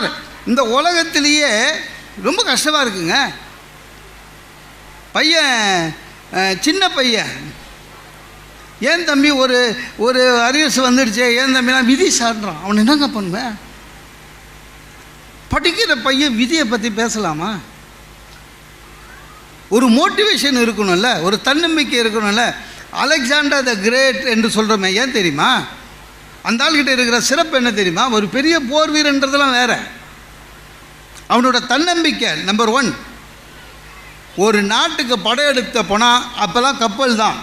Sir இந்த உலகத்திலேயே ரொம்ப கஷ்டமாக இருக்குங்க. பையன் சின்ன பையன். ஏன் தம்பி ஒரு ஒரு அரியர்ஸ் வந்துடுச்சே? ஏன் தம்பிலாம் விதி சார்ன்றான் அவன் என்னங்க பண்ணுவேன்? படிக்கிற பையன் விதியை பற்றி பேசலாமா? ஒரு மோட்டிவேஷன் இருக்கணும்ல. ஒரு தன்னம்பிக்கை இருக்கணும்ல. அலெக்சாண்டர் த கிரேட் என்று சொல்கிறோமே ஏன் தெரியுமா? அந்த ஆள்கிட்ட இருக்கிற சிறப்பு என்ன தெரியுமா? ஒரு பெரிய போர் வீரன்றதெல்லாம் வேற. அவனோட தன்னம்பிக்கை நம்பர் ஒன் ஒரு நாட்டுக்கு படையெடுக்க போனால் அப்போல்லாம் கப்பல் தான்.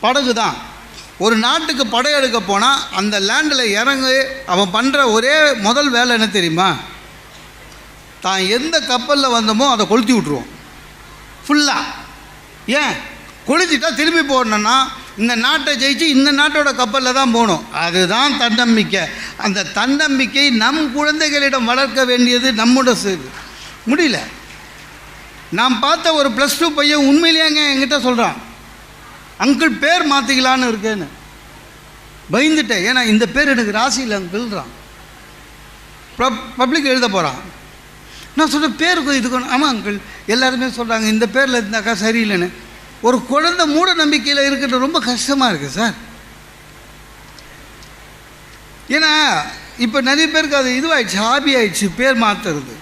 படகு தான். ஒரு நாட்டுக்கு படையெடுக்க போனால் அந்த லேண்டில் இறங்கி அவன் பண்ணுற ஒரே முதல் வேலை என்ன தெரியுமா? தான் எந்த கப்பலில் வந்தோமோ அதை கொளுத்தி விட்ருவோம் ஃபுல்லாக ஏன்? கொளுத்திட்டா திரும்பி போடணுன்னா இந்த நாட்டை ஜெயிச்சு இந்த நாட்டோட கப்பலில் தான் போகணும். அதுதான் தன்னம்பிக்கை. அந்த தன்னம்பிக்கை நம் குழந்தைகளிடம் வளர்க்க வேண்டியது நம்மோட சு- முடியல. நான் பார்த்த ஒரு ப்ளஸ் டூ பையன் உண்மையிலேயேங்க என்கிட்ட சொல்கிறான் அங்கிள் பேர் மாற்றிக்கலான்னு இருக்கேன்னு. பயந்துட்டேன். ஏன்னா இந்த பேர் எனக்கு ராசியில் அங்கிள்றான் பப்ளிக் எழுத போகிறான் நான் சொல்கிறேன் பேருக்கு இதுக்கு ஆமாம் அங்கிள். எல்லாருமே சொல்கிறாங்க இந்த பேரில் இருந்தாக்கா சரியில்லைன்னு. ஒரு குழந்தை மூட நம்பிக்கையில் இருக்கிறது ரொம்ப கஷ்டமாக இருக்குது சார். ஏன்னா இப்போ நிறைய பேருக்கு அது இதுவாயிடுச்சு ஹாபி ஆயிடுச்சு பேர் மாற்றுறது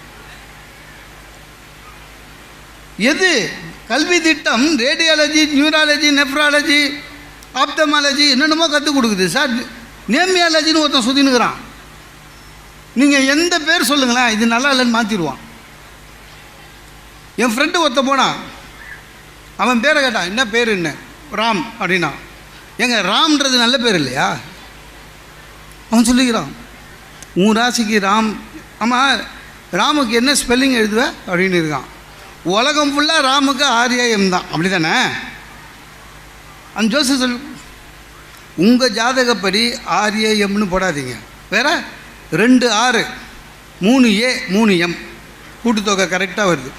எது? கல்வி திட்டம் ரேடியாலஜி நியூராலஜி நெஃப்ராலஜி ஆப்தமாலஜி என்னென்னமோ கற்றுக் கொடுக்குது சார். நேமியாலஜின்னு ஒருத்தன் சுற்றினுக்கிறான் நீங்கள் எந்த பேர் சொல்லுங்களேன் இது நல்லா இல்லைன்னு மாற்றிடுவான் என் ஃப்ரெண்டு ஒருத்த போனான் அவன் பேரை கேட்டான் என்ன பேர் என்ன? ராம் அப்படின்னா. ஏங்க ராம்ன்றது நல்ல பேர் இல்லையா? அவன் சொல்லிக்கிறான் உன் ராசிக்கு ராம் ஆமாம் ராமுக்கு என்ன ஸ்பெல்லிங் எழுதுவ? அப்படின்னு இருக்கான். உலகம் ஃபுல்லாக ராமுக்கு ஆர்ஏஎம் தான். அப்படி தானே அந்த ஜோசி சொல் உங்கள் ஜாதகப்படி ஆர்ஏஎம்னு போடாதீங்க. வேற ரெண்டு ஆறு மூணு ஏ மூணு எம். கூட்டுத்தொகை கரெக்டாக வருது.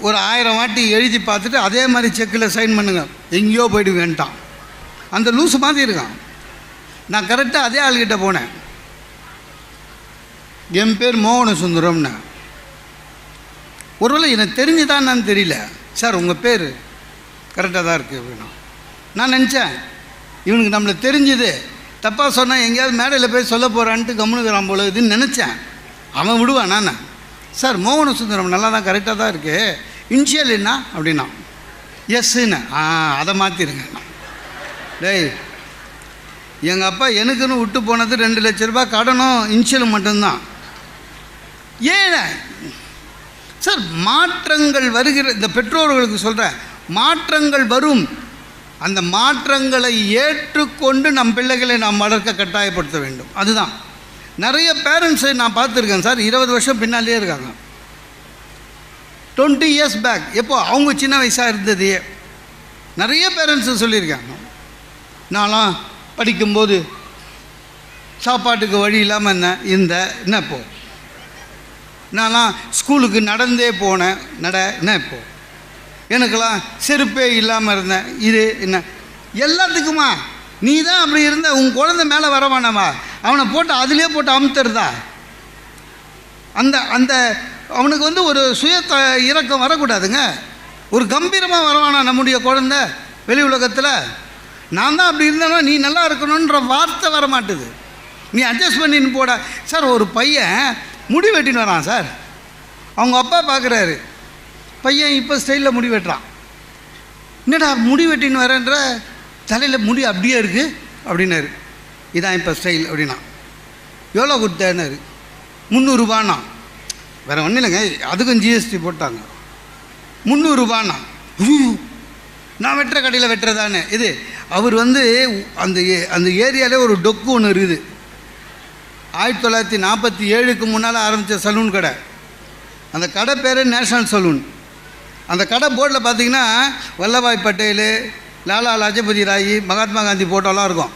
ஒரு ஆயிரம் வாட்டி எழுதி பார்த்துட்டு அதே மாதிரி செக்கில் சைன் பண்ணுங்கள் எங்கேயோ போயிட்டு அந்த லூஸ் மாதிரி இருக்கான். நான் கரெக்டாக அதே ஆள்கிட்ட போனேன். என் பேர் மோகன சுந்தரம்னு ஒருவேளை எனக்கு தெரிஞ்சுதான்னு தெரியல. சார் உங்கள் பேர்? கரெக்டாக தான் இருக்குது அப்படின்னா. நான் நினச்சேன். இவனுக்கு நம்மளை தெரிஞ்சுது. தப்பாக சொன்னால் எங்கேயாவது மேடையில் போய் சொல்ல போகிறான்ட்டு கம்முனுக்கிறான் போல இதுன்னு நினச்சேன். அவன் விடுவான் நான். சார் மோகன சுந்தரம் நல்லா தான் கரெக்டாக தான் இருக்குது இன்ஷியல் என்ன அப்படின்னா எஸ்ன்னு ஆ அதை மாற்றிருங்க டேய் எங்கள் அப்பா எனக்குன்னு விட்டு போனது ரெண்டு லட்ச ரூபாய் கடனும் இன்ஷியலும் மட்டும்தான். ஏன்? சார் மாற்றங்கள் வருகிற இந்த பெற்றோர்களுக்கு சொல்கிறேன் மாற்றங்கள் வரும். அந்த மாற்றங்களை ஏற்றுக்கொண்டு நம் பிள்ளைகளை நாம் வளர்க்க கட்டாயப்படுத்த வேண்டும். அதுதான். நிறைய பேரண்ட்ஸை நான் பார்த்துருக்கேன் சார் இருபது வருஷம் பின்னாலே இருக்காங்க. டுவெண்ட்டி இயர்ஸ் பேக் எப்போ? அவங்க சின்ன வயசாக இருந்தது. நிறைய பேரண்ட்ஸு சொல்லியிருக்காங்க. நான்லாம் படிக்கும்போது சாப்பாட்டுக்கு வழி இல்லாமல் என்ன இருந்த. என்ன இப்போ? நான்லாம் ஸ்கூலுக்கு நடந்தே போனேன். நட என்ன இப்போ? எனக்கெல்லாம் செருப்பே இல்லாமல் இருந்தேன் இது என்ன? எல்லாத்துக்குமா? நீ தான் அப்படி இருந்த. உன் குழந்தை மேலே வரவானவா அவனை போட்டு அதுலேயே போட்டு அமுத்துறதா? அந்த அந்த அவனுக்கு வந்து ஒரு சுய த இறக்கம் வரக்கூடாதுங்க. ஒரு கம்பீரமாக வரவானா நம்முடைய குழந்தை வெளி உலகத்தில்? நான் தான் அப்படி இருந்தேன்னா நீ நல்லா இருக்கணுன்ற வார்த்தை வர மாட்டுது நீ அட்ஜஸ்ட் பண்ணின்னு போட. சார் ஒரு பையன் முடி வெட்டின்னு வரான் சார். அவங்க அப்பா பார்க்குறாரு பையன் இப்போ ஸ்டைலில் முடி வெட்டுறான். என்னடா முடி வெட்டின்னு வரேன்ற? தலையில் முடி அப்படியே இருக்குது அப்படின்னாரு. இதான் இப்போ ஸ்டைல் அப்படின்னா. எவ்வளோ கொடுத்தேன்னாரு? முந்நூறுரூபாண்ணா வேறு ஒன்றும் இல்லைங்க. அதுக்கும் ஜிஎஸ்டி போட்டாங்க. முந்நூறுரூபான்னா நான் வெட்டுற கடையில் வெட்டுறதானே. இது அவர் வந்து அந்த ஏ- அந்த ஏரியாவிலே ஒரு டொக்கு ஒன்று இருக்குது. ஆயிரத்தி தொள்ளாயிரத்தி நாற்பத்தி ஏழுக்கு முன்னால் ஆரம்பித்த சலூன் கடை. அந்த கடை பேர் நேஷனல் சலூன். அந்த கடை போர்டில் பார்த்தீங்கன்னா வல்லபாய் பட்டேல் லாலா லஜபதி ராய் மகாத்மா காந்தி போட்டோலாம் இருக்கும்.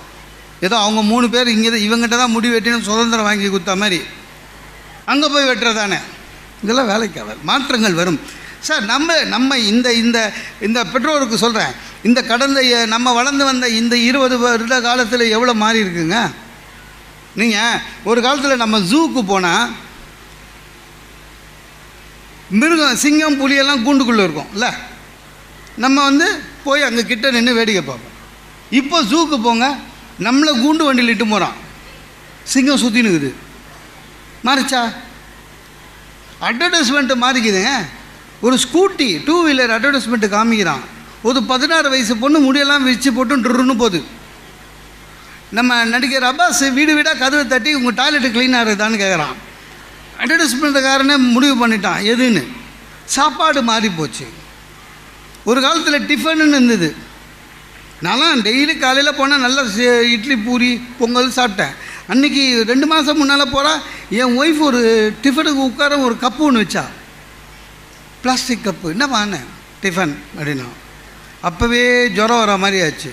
ஏதோ அவங்க மூணு பேர் இங்கே தான் இவங்ககிட்ட தான் முடி வெட்டின்னு சுதந்திரம் வாங்கி கொடுத்த மாதிரி. அங்கே போய் வெட்டுறதானே. இதெல்லாம் வேலைக்கு ஆகாது. மாற்றங்கள் வரும். சார் நம்ம நம்ம இந்த இந்த இந்த பெற்றோருக்கு சொல்கிறேன் இந்த கடந்த நம்ம வளர்ந்து வந்த இந்த இருபது வருட காலத்தில் எவ்வளோ மாறி இருக்குங்க? நீங்கள் ஒரு காலத்தில் நம்ம ஜூக்கு போனால் மிருகம் சிங்கம் புலியெல்லாம் கூண்டுக்குள்ளே இருக்கும் இல்லை? நம்ம வந்து போய் அங்கே கிட்ட நின்று வேடிக்கை பார்ப்போம். இப்போ ஜூக்கு போங்க நம்மளை கூண்டு வண்டியில் இட்டு போகிறான் சிங்கம் சுற்றினுக்குது நிற்குது மாறிச்சா? அட்வர்டைஸ்மெண்ட்டு மாறிக்குதுங்க. ஒரு ஸ்கூட்டி டூ வீலர் அட்வர்டைஸ்மெண்ட்டு காமிக்கிறான். ஒரு பதினாறு வயசு பொண்ணு முடியெல்லாம் விரிச்சு போட்டு ட்ருன்னு போகுது. நம்ம நடிகர் அப்பாஸ் வீடு வீடாக கதவை தட்டி உங்கள் டாய்லெட்டு க்ளீனாக இருக்குதான்னு கேட்குறான் அட்வர்டைஸ்மெண்ட்டுக்காரனே முடிவு பண்ணிட்டான். எதுன்னு? சாப்பாடு மாறி போச்சு. ஒரு காலத்தில் டிஃபனுன்னு இருந்தது. நான்லாம் டெய்லி காலையில் போனால் நல்லா இட்லி பூரி பொங்கல் சாப்பிட்டேன். அன்றைக்கி ரெண்டு மாதம் முன்னால் போகிறா என் ஒய்ஃப் ஒரு டிஃபனுக்கு உட்கார ஒரு கப்பு ஒன்று வச்சா. பிளாஸ்டிக் கப்பு என்ன பண்ணேன் டிஃபன் அப்படின்னா. அப்போவே ஜுரம் வர மாதிரி ஆச்சு.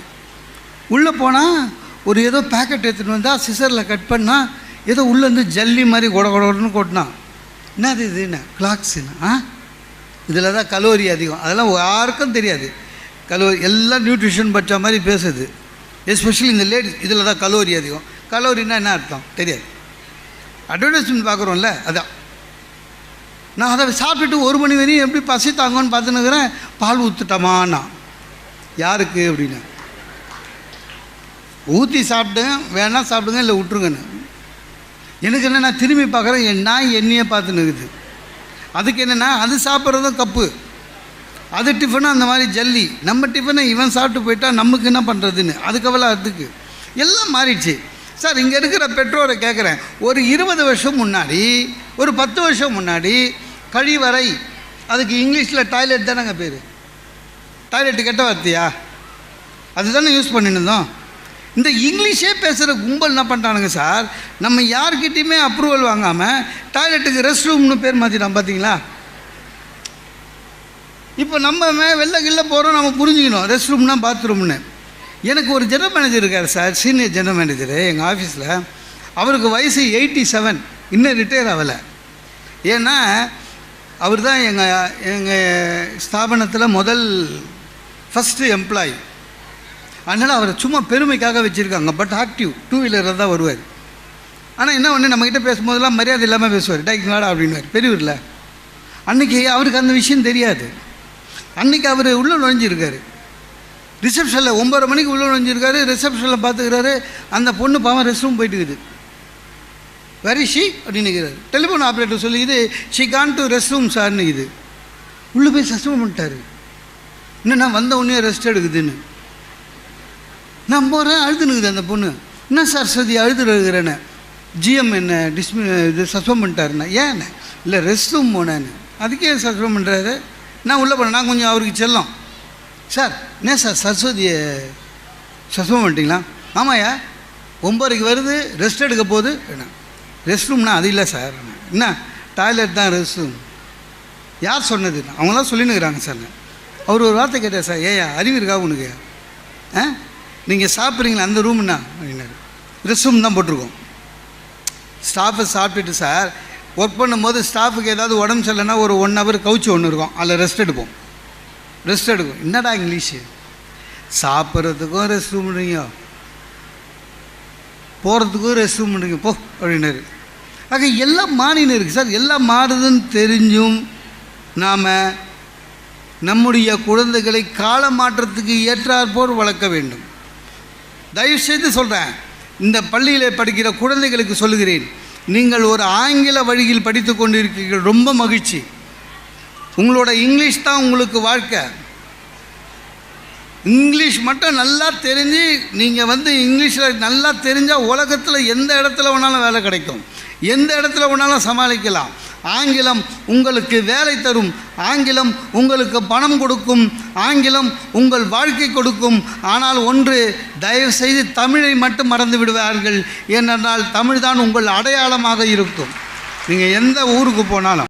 உள்ளே போனால் ஒரு ஏதோ பேக்கெட் எடுத்துகிட்டு வந்தால் சிசரில் கட் பண்ணால் ஏதோ உள்ளேருந்து ஜல்லி மாதிரி கொட கொடன்னு கொட்டினான் என்னது என்ன? கிளாக்ஸுன்னு ஆ? இதில் தான் கலோரி அதிகம். அதெல்லாம் யாருக்கும் தெரியாது. கலோரி எல்லாம் நியூட்ரிஷன் பற்ற மாதிரி பேசுது. எஸ்பெஷலி இந்த லேடிஸ் இதில் தான் கலோரி அதிகம். கலோரின்னா என்ன அர்த்தம்? தெரியாது. அட்வர்டைஸ்மெண்ட் பார்க்குறோம்ல அதான். நான் அதை சாப்பிட்டுட்டு ஒரு மணி வரையும் எப்படி பசி தாங்கன்னு பார்த்துனுக்குறேன் பால் ஊற்றுட்டமான்னா யாருக்கு அப்படின்னு. ஊற்றி சாப்பிட்டுங்க வேணால் சாப்பிடுங்க இல்லை விட்ருங்கன்னு எனக்கு என்ன நான் திரும்பி பார்க்குறேன் என் நாய் என்னையே பார்த்துன்னு இருக்குது அதுக்கு என்னென்னா அது சாப்பிட்றதும் கப்பு. அது டிஃபனும் அந்த மாதிரி ஜல்லி. நம்ம டிஃபனை இவன் சாப்பிட்டு போயிட்டா நமக்கு என்ன பண்ணுறதுன்னு அதுக்கவலை அதுக்கு எல்லாம் மாறிடுச்சு. சார் இங்கே இருக்கிற பெற்றோரை கேட்குறேன் ஒரு இருபது வருஷம் முன்னாடி ஒரு பத்து வருஷம் முன்னாடி கழிவறை அதுக்கு இங்கிலீஷில் டாய்லெட் தானேங்க பேர்? டாய்லெட்டு கெட்ட வார்த்தையா? அதுதானே யூஸ் பண்ணிட்டு இந்த இங்கிலீஷே பேசுகிற கும்பல் என்ன பண்ணிட்டானுங்க சார்? நம்ம யார்கிட்டையுமே அப்ரூவல் வாங்காமல் டாய்லெட்டுக்கு ரெஸ்ட் ரூம்னு பேர் மாற்றிட்டான் பார்த்தீங்களா இப்போ நம்ம வெளில கில்ல போகிறோம் நம்ம புரிஞ்சுக்கணும். ரெஸ்ட் ரூம்னா பாத்ரூம்னு எனக்கு ஒரு ஜெனரல் மேனேஜர் இருக்கார் சார் சீனியர் ஜெனரல் மேனேஜரு எங்கள் ஆஃபீஸில் அவருக்கு வயசு எயிட்டி செவன் இன்னும் ரிட்டையர் ஆகலை. ஏன்னா அவர் தான் எங்கள் எங்கள் ஸ்தாபனத்தில் முதல் ஃபஸ்ட்டு எம்ப்ளாயி அதனால் அவரை சும்மா பெருமைக்காக வச்சுருக்காங்க பட் ஆக்டிவ் டூ வீலரில் தான் வருவார். ஆனால் என்ன ஒன்று நம்மக்கிட்ட பேசும்போதெல்லாம் மரியாதை இல்லாமல் பேசுவார். டைக் வாடா அப்படின்வார் பெரியவரில். அன்றைக்கி அவருக்கு அந்த விஷயம் தெரியாது. அன்றைக்கி அவர் உள்ளே நுழைஞ்சிருக்காரு. ரிசப்ஷனில் ஒம்பது மணிக்கு உள்ளே நுழைஞ்சிருக்காரு ரிசப்ஷனில் பார்த்துக்கிறாரு அந்த பொண்ணு பாவம் ரெஸ்ட் ரூம் போயிட்டு இருக்குது வெரி ஷி அப்படின்னு telephone operator சொல்லிக்குது she gone to rest room சார்னு இது உள்ளே போய் சஸ்பெண்ட் பண்ணிட்டாரு. என்னண்ணா வந்த உடனே ரெஸ்ட் எடுக்குதுன்னு. நான் போகிறேன் அழுதுனுக்குது அந்த பொண்ணு. என்ன சார் சதி அழுதுருக்கிறேன்னு ஜிஎம் என்ன டிஸ்மி இது சஸ்பெண்ட் பண்ணிட்டாருண்ணா ஏன் இல்லை ரெஸ்ட் ரூம் போனேன்னு. அதுக்கே சஸ்பெண்ட் பண்ணுறாரு நான் உள்ளே போனேன் நான் கொஞ்சம் அவருக்கு செல்லம். சார் என்ன சார் சரஸ்வதியை சஸ்பெண்ட் பண்ணிட்டீங்களா? ஆமாயா ஒம்பதுக்கு வருது ரெஸ்ட் எடுக்க போகுது. என்ன ரெஸ்ட் ரூம்னா அது இல்லை சார். என்ன டாய்லெட் தான் ரெஸ்ட் ரூம் யார் சொன்னது? அவங்களாம் சொல்லினுக்கிறாங்க சார். அவர் ஒரு வார்த்தை கேட்டார் சார் ஏயா அறிவு இருக்கா உனக்கு? ஆ? நீங்கள் சாப்பிட்றீங்களா அந்த ரூம்னா அப்படின்னாரு. ரெஸ்ட் ரூம் தான் போட்டிருக்கோம். ஸ்டாஃபை சாப்பிட்டுட்டு சார் ஒர்க் பண்ணும்போது ஸ்டாஃபுக்கு ஏதாவது உடம்பு சரியில்லைன்னா ஒரு ஒன் ஹவர் கவுச்சு ஒன்று இருக்கும். அதில் ரெஸ்ட் எடுப்போம். ரெஸ்ட் எடுக்கும். என்னடா இங்கிலீஷு? சாப்பிட்றதுக்கும் ரெஸ்ட் ரூம்ன்றீங்க போகிறதுக்கும் ரெஸ்ட் பண்ணுறீங்க போ அப்படின்னாரு. ஆக எல்லாம் மாறின்னு இருக்குது சார். எல்லாம் மாறுதுன்னு தெரிஞ்சும் நாம் நம்முடைய குழந்தைகளை கால மாற்றத்துக்கு ஏற்றாற்போல் வளர்க்க வேண்டும். தயவுசெய்து சொல்கிறேன் இந்த பள்ளியில் படிக்கிற குழந்தைகளுக்கு சொல்லுகிறேன். நீங்கள் ஒரு ஆங்கில வழியில் படித்து கொண்டிருக்கீர்கள் ரொம்ப மகிழ்ச்சி. உங்களோட இங்கிலீஷ் தான் உங்களுக்கு வாழ்க்கை. இங்கிலீஷ் மட்டும் நல்லா தெரிஞ்சு நீங்கள் வந்து இங்கிலீஷில் நல்லா தெரிஞ்சால் உலகத்தில் எந்த இடத்துல வேணாலும் வேலை கிடைக்கும். எந்த இடத்துல வேணாலும் சமாளிக்கலாம். ஆங்கிலம் உங்களுக்கு வேலை தரும். ஆங்கிலம் உங்களுக்கு பணம் கொடுக்கும். ஆங்கிலம் உங்கள் வாழ்க்கை கொடுக்கும். ஆனால் ஒன்று தயவு செய்து தமிழை மட்டும் மறந்து விடுவார்கள். ஏனென்றால் தமிழ் தான் உங்கள் அடையாளமாக இருக்கும். நீங்கள் எந்த ஊருக்கு போனாலும்.